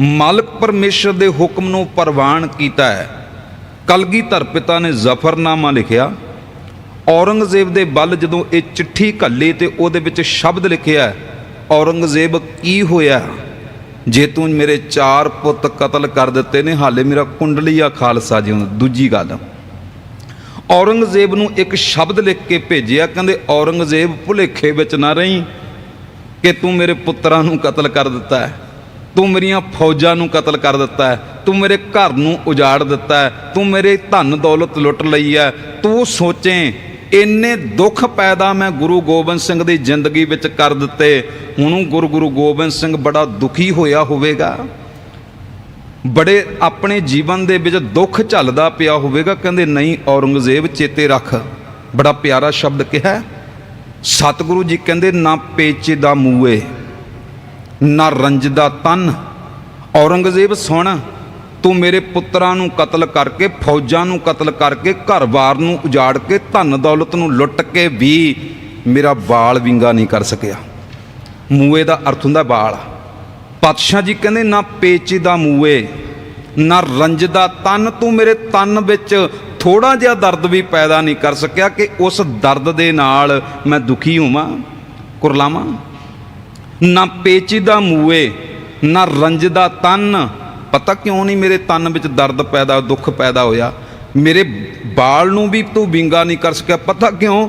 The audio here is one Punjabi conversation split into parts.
ਮਾਲਕ ਪਰਮੇਸ਼ਰ ਦੇ ਹੁਕਮ ਨੂੰ ਪ੍ਰਵਾਨ ਕੀਤਾ ਹੈ। ਕਲਗੀਧਰ ਪਿਤਾ ਨੇ ਜ਼ਫਰਨਾਮਾ ਲਿਖਿਆ, ਔਰੰਗਜ਼ੇਬ ਦੇ ਬਲ ਜਦੋਂ ਇਹ ਚਿੱਠੀ ਘੱਲੀ ਤੇ ਉਹਦੇ ਵਿੱਚ ਸ਼ਬਦ ਲਿਖਿਆ, ਔਰੰਗਜ਼ੇਬ ਕੀ ਹੋਇਆ? ਜੇ ਤੂੰ ਮੇਰੇ ਚਾਰ ਪੁੱਤ ਕਤਲ ਕਰ ਦਿੱਤੇ ਨੇ, ਹਾਲੇ ਮੇਰਾ ਕੁੰਡਲੀਆ ਖਾਲਸਾ ਜਿਉਂ। ਦੂਜੀ ਗੱਲ, ਔਰੰਗਜ਼ੇਬ ਨੂੰ ਇੱਕ ਸ਼ਬਦ ਲਿਖ ਕੇ ਭੇਜਿਆ, ਕਹਿੰਦੇ, ਔਰੰਗਜ਼ੇਬ ਭੁਲੇਖੇ ਵਿੱਚ ਨਾ ਰਹੀਂ ਕਿ ਤੂੰ ਮੇਰੇ ਪੁੱਤਰਾਂ ਨੂੰ ਕਤਲ ਕਰ ਦਿੱਤਾ ਹੈ। ਤੂੰ ਮੇਰੀਆਂ ਫੌਜਾਂ ਨੂੰ ਕਤਲ ਕਰ ਦਿੱਤਾ ਹੈ, ਤੂੰ ਮੇਰੇ ਘਰ ਨੂੰ ਉਜਾੜ ਦਿੱਤਾ ਹੈ, ਤੂੰ ਮੇਰੇ ਧਨ ਦੌਲਤ ਲੁੱਟ ਲਈ ਹੈ। ਤੂੰ ਸੋਚੇ, ਇੰਨੇ ਦੁੱਖ ਪੈਦਾ ਮੈਂ ਗੁਰੂ ਗੋਬਿੰਦ ਸਿੰਘ ਦੀ ਜ਼ਿੰਦਗੀ ਵਿੱਚ ਕਰ ਦਿੱਤੇ। ਹੁਣ ਗੁਰੂ ਗੁਰੂ ਗੋਬਿੰਦ ਸਿੰਘ ਬੜਾ ਦੁਖੀ ਹੋਇਆ ਹੋਵੇਗਾ। ਬੜੇ ਆਪਣੇ ਜੀਵਨ ਦੇ ਵਿੱਚ ਦੁੱਖ ਝੱਲਦਾ ਪਿਆ ਹੋਵੇਗਾ, ਕਹਿੰਦੇ ਨਹੀਂ, ਔਰੰਗਜ਼ੇਬ ਚੇਤੇ ਰੱਖ। ਬੜਾ ਪਿਆਰਾ ਸ਼ਬਦ ਕਿਹਾ ਸਤਿਗੁਰੂ ਜੀ ਕਹਿੰਦੇ, ਨਾ ਪੇਚੇ ਦਾ ਮੂਏ ਨਾ ਰੰਜਦਾ ਤਨ, ਔਰੰਗਜ਼ੇਬ ਸੁਣ, ਤੂੰ ਮੇਰੇ ਪੁੱਤਰਾਂ ਨੂੰ ਕਤਲ ਕਰਕੇ, ਫੌਜਾਂ ਨੂੰ ਕਤਲ ਕਰਕੇ ਘਰ-ਬਾਰ ਨੂੰ ਉਜਾੜ ਕੇ, ਧਨ ਦੌਲਤ ਨੂੰ ਲੁੱਟ ਕੇ ਵੀ ਮੇਰਾ ਬਾਲ ਵਿੰਗਾ ਨਹੀਂ ਕਰ ਸਕਿਆ। ਮੂਏ ਦਾ ਅਰਥ ਹੁੰਦਾ ਬਾਲ ਪਾਤਸ਼ਾਹ ਜੀ ਕਹਿੰਦੇ, ਨਾ ਪੇਚੀ ਦਾ ਮੂਏ, ਨਾ ਰੰਜਦਾ ਤਨ, ਤੂੰ ਮੇਰੇ ਤਨ ਵਿੱਚ ਥੋੜਾ ਜਿਹਾ ਦਰਦ ਵੀ ਪੈਦਾ ਨਹੀਂ ਕਰ ਸਕਿਆ ਕਿ ਉਸ ਦਰਦ ਦੇ ਨਾਲ ਮੈਂ ਦੁਖੀ ਹੋਵਾਂ, ਕੁਰਲਾਵਾਂ। ਨਾ ਪੇਚੀਦਾ ਮੂਏ, ਨਾ ਰੰਜ ਤਨ। ਪਤਾ ਕਿਉਂ ਨਹੀਂ ਮੇਰੇ ਤਨ ਵਿੱਚ ਦਰਦ ਪੈਦਾ, ਦੁੱਖ ਪੈਦਾ ਹੋਇਆ? ਮੇਰੇ ਬਾਲ ਨੂੰ ਵੀ ਤੂੰ ਵਿੰਗਾ ਨਹੀਂ ਕਰ ਸਕਿਆ। ਪਤਾ ਕਿਉਂ?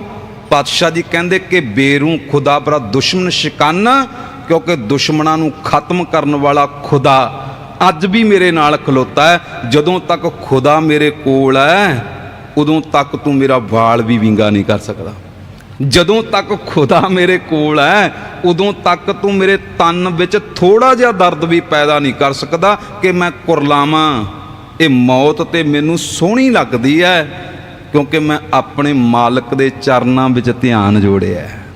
ਪਾਤਸ਼ਾਹ ਜੀ ਕਹਿੰਦੇ ਕਿ ਬੇਰੂ ਖੁਦਾ ਬਰਾ ਦੁਸ਼ਮਣ ਸ਼ਿਕਾਨਾ, ਕਿਉਂਕਿ ਦੁਸ਼ਮਣਾਂ ਨੂੰ ਖਤਮ ਕਰਨ ਵਾਲਾ ਖੁਦਾ ਅੱਜ ਵੀ ਮੇਰੇ ਨਾਲ ਖਲੋਤਾ ਹੈ। ਜਦੋਂ ਤੱਕ ਖੁਦਾ ਮੇਰੇ ਕੋਲ ਹੈ, ਉਦੋਂ ਤੱਕ ਤੂੰ ਮੇਰਾ ਵਾਲ ਵੀ ਵਿੰਗਾ ਨਹੀਂ ਕਰ ਸਕਦਾ। ਜਦੋਂ ਤੱਕ ਖੁਦਾ ਮੇਰੇ ਕੋਲ ਹੈ, ਉਦੋਂ ਤੱਕ ਤੂੰ ਮੇਰੇ ਤਨ ਵਿੱਚ ਥੋੜਾ ਜਿਹਾ ਦਰਦ ਵੀ ਪੈਦਾ ਨਹੀਂ ਕਰ ਸਕਦਾ ਕਿ ਮੈਂ ਕੁਰਲਾਵਾਂ। ਇਹ ਮੌਤ ਤੇ ਮੈਨੂੰ ਸੋਹਣੀ ਲੱਗਦੀ ਹੈ ਕਿਉਂਕਿ ਮੈਂ ਆਪਣੇ ਮਾਲਕ ਦੇ ਚਰਨਾਂ ਵਿੱਚ ਧਿਆਨ ਜੋੜਿਆ ਹੈ।